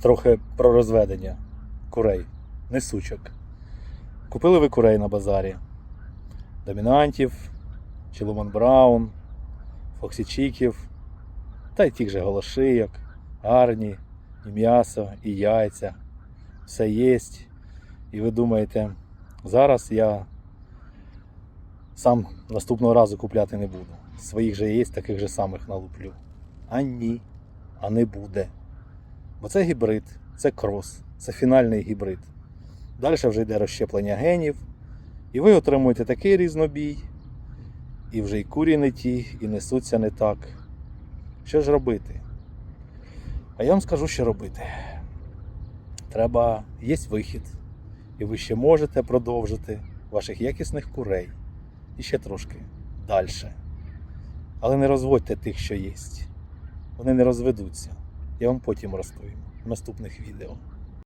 трохи про розведення курей, несучок. Купили ви курей на базарі. Домінантів, Челоман Браун, Фоксічіків, та й тих же голошийок, гарні, і м'ясо, і яйця. Все єсть. І ви думаєте, зараз я сам наступного разу купляти не буду. Своїх же є, таких же самих налуплю. А ні, а не буде. Бо це гібрид, це крос, це фінальний гібрид. Далі вже йде розщеплення генів, і ви отримуєте такий різнобій, і вже й курі не ті, і несуться не так. Що ж робити? А я вам скажу, що робити. Треба, є вихід, і ви ще можете продовжити ваших якісних курей і ще трошки далі. Але не розводьте тих, що є. Вони не розведуться. Я вам потім розповім в наступних відео.